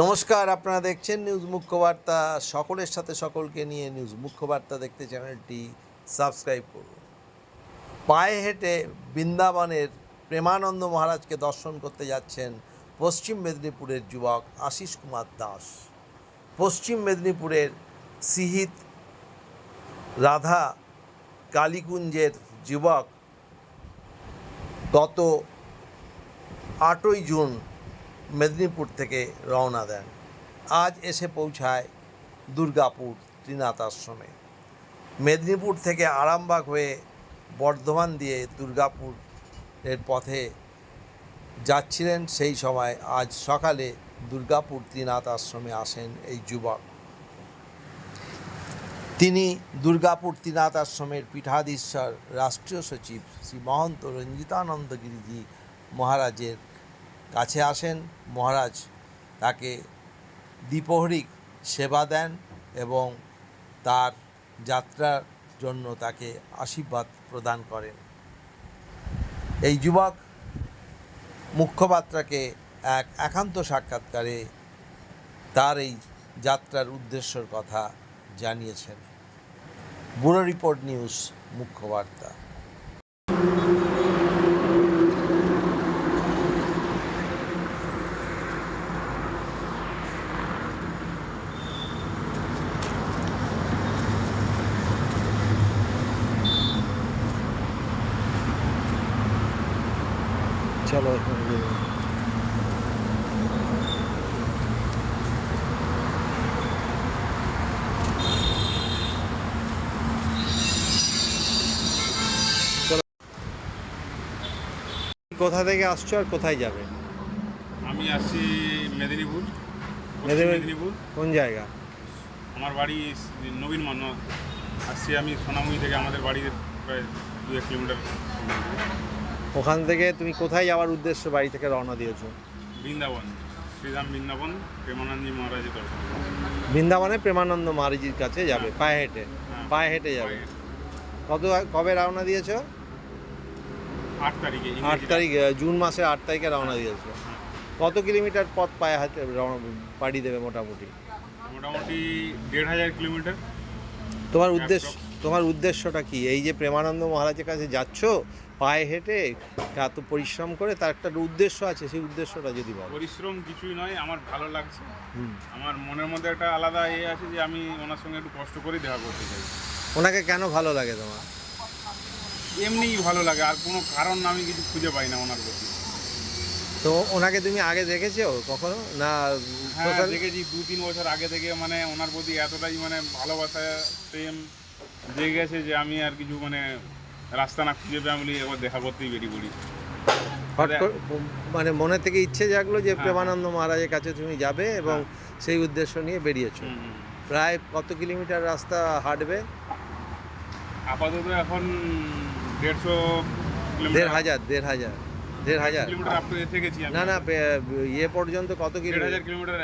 নমস্কার, আপনারা দেখছেন নিউজ মুখ্যবার্তা। সকলের সাথে সকলকে নিয়ে নিউজ মুখ্যবার্তা দেখতে চ্যানেলটি সাবস্ক্রাইব করুন। পায়ে হেঁটে বৃন্দাবনের প্রেমানন্দ মহারাজকে দর্শন করতে যাচ্ছেন পশ্চিম মেদিনীপুরের যুবক আশিস কুমার দাস। পশ্চিম মেদিনীপুরের সিহিত রাধা কালীকুঞ্জের যুবক গত আটই জুন মেদিনীপুর থেকে রওনা দেন। আজ এসে পৌঁছায় দুর্গাপুর ত্রিনাথ আশ্রমে মেদিনীপুর থেকে আরামবাগ হয়ে বর্ধমান দিয়ে দুর্গাপুর এর পথে যাচ্ছিলেন, সেই সময় আজ সকালে দুর্গাপুর ত্রিনাথ আশ্রমে আসেন এই যুবক। তিনি দুর্গাপুর ত্রিনাথ আশ্রমের পীঠাধীশ্বর, রাষ্ট্রীয় সচিব শ্রী মহন্ত রঞ্জিতানন্দ গিরিজি মহারাজের কাছে আসেন, মহারাজ তাকে দ্বিপ্রহরিক সেবা দেন এবং তার যাত্রার জন্য তাকে আশীর্বাদ প্রদান করেন। এই যুবক মুখ্যপাত্রাকে এক একান্ত সাক্ষাৎকারে তার এই যাত্রার উদ্দেশ্যর কথা জানিয়েছেন। ব্যুরো রিপোর্ট নিউজ মুখ্যবার্তা। চলো কোথা থেকে আসছো আর কোথায় যাবে? আমি আসছি মেদিনীপুর মেদিনীপুর? কোন জায়গা? আমার বাড়ি নবীন মান আসছি আমি সোনামুখী থেকে আমাদের বাড়ির প্রায় দু এক কিলোমিটার। ওখান থেকে তুমি কোথায় যাওয়ার উদ্দেশ্য বাড়ি থেকে রওনা দিয়েছ? বৃন্দাবন শ্রীরাম বৃন্দাবন প্রেমানন্দী মহারাজের দর্শন। বৃন্দাবনে প্রেমানন্দ মহারাজির কাছে যাবে হ্যাঁ। পায়ে হেঁটে? হ্যাঁ। পায়ে হেঁটে যাবে? কত কবে রওনা দিয়েছ? আট তারিখে আট তারিখ জুন মাসের আট তারিখে রওনা দিয়েছ। হ্যাঁ। কত কিলোমিটার পথ পায়ে হাতে রওনা পাড়ি দেবে মোটামুটি? মোটামুটি দেড় হাজার কিলোমিটার। তোমার উদ্দেশ্য তোমার উদ্দেশ্যটা কি? এই যে প্রেমানন্দ মহারাজের কাছে যাচ্ছ পায়ে হেঁটে এত পরিশ্রম করে তার একটা উদ্দেশ্য আছে সেই উদ্দেশ্যটা যদি বলো। পরিশ্রম কিছুই নয় আমার ভালো লাগছে। আমার মনের মধ্যে একটা আলাদা ইয়ে আছে যে আমি ওনার সঙ্গে একটু কষ্ট করে দেখা করতে চাই। ওনাকে কেন ভালো লাগে তোমার? এমনিই ভালো লাগে আর কোনো কারণ আমি কিছু খুঁজে পাই না ওনার প্রতি। তো ওনাকে তুমি আগে দেখেছ কখনো? না হ্যাঁ দেখেছি দু তিন বছর আগে থেকে মানে ওনার প্রতি এতটাই মানে ভালোবাসা প্রেম জেগে গেছে যে আমি আর কিছু মানে রাস্তা না খুঁজে পেয়ে বলি এবার দেখা করতেই বেরিয়ে পড়ি। মানে মনে থেকে ইচ্ছে জাগলো যে হ্যাঁ। প্রেমানন্দ মহারাজের কাছে তুমি যাবে এবং হ্যাঁ। সেই উদ্দেশ্য নিয়ে বেরিয়েছো। প্রায় কত কিলোমিটার রাস্তা হাঁটবে? আপাতত এখন দেড়শো দেড় হাজার দেড় হাজার দেড় হাজার। আমি। না না ইয়ে পর্যন্ত কত কিলোমিটার কিলোমিটার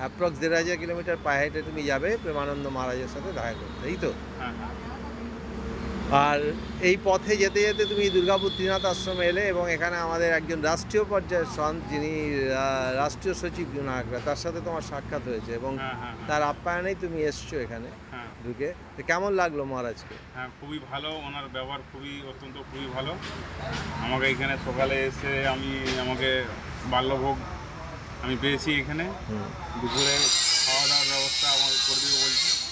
অ্যাপ্রক্স দেড় হাজার কিলোমিটার পায়ে হেঁটে তুমি যাবে প্রেমানন্দ মহারাজের সাথে দেখা করতে এই তো? হ্যাঁ হ্যাঁ। আর এই পথে যেতে যেতে তুমি দুর্গাপুর ত্রিনাথ আশ্রমে এলে এবং এখানে আমাদের একজন রাষ্ট্রীয় পর্যায়ের সন্ত যিনি রাষ্ট্রীয় সচিব জুনাগরা তার সাথে তোমার সাক্ষাৎ হয়েছে এবং হ্যাঁ হ্যাঁ হ্যাঁ, তার আপ্যায়নেই তুমি এসছো এখানে হ্যাঁ। ঢুকে। তো কেমন লাগল মহারাজকে? হ্যাঁ খুবই ভালো। ওনার ব্যবহার খুবই অত্যন্ত খুবই ভালো। আমাকে এখানে সকালে এসে আমি আমাকে বাল্যভোগ আমি পেয়েছি এখানে। দুপুরে খাওয়া দাওয়ার ব্যবস্থা আমাকে করে দিবে বলছে।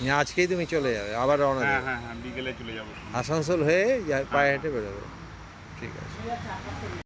নিয়ে আজকেই তুমি চলে যাবে আবার রওনা হ্যাঁ হ্যাঁ হ্যাঁ বিকেলে চলে যাব। আসানসোল হয়ে পায়ে হেঁটে বেরোবে। ঠিক আছে।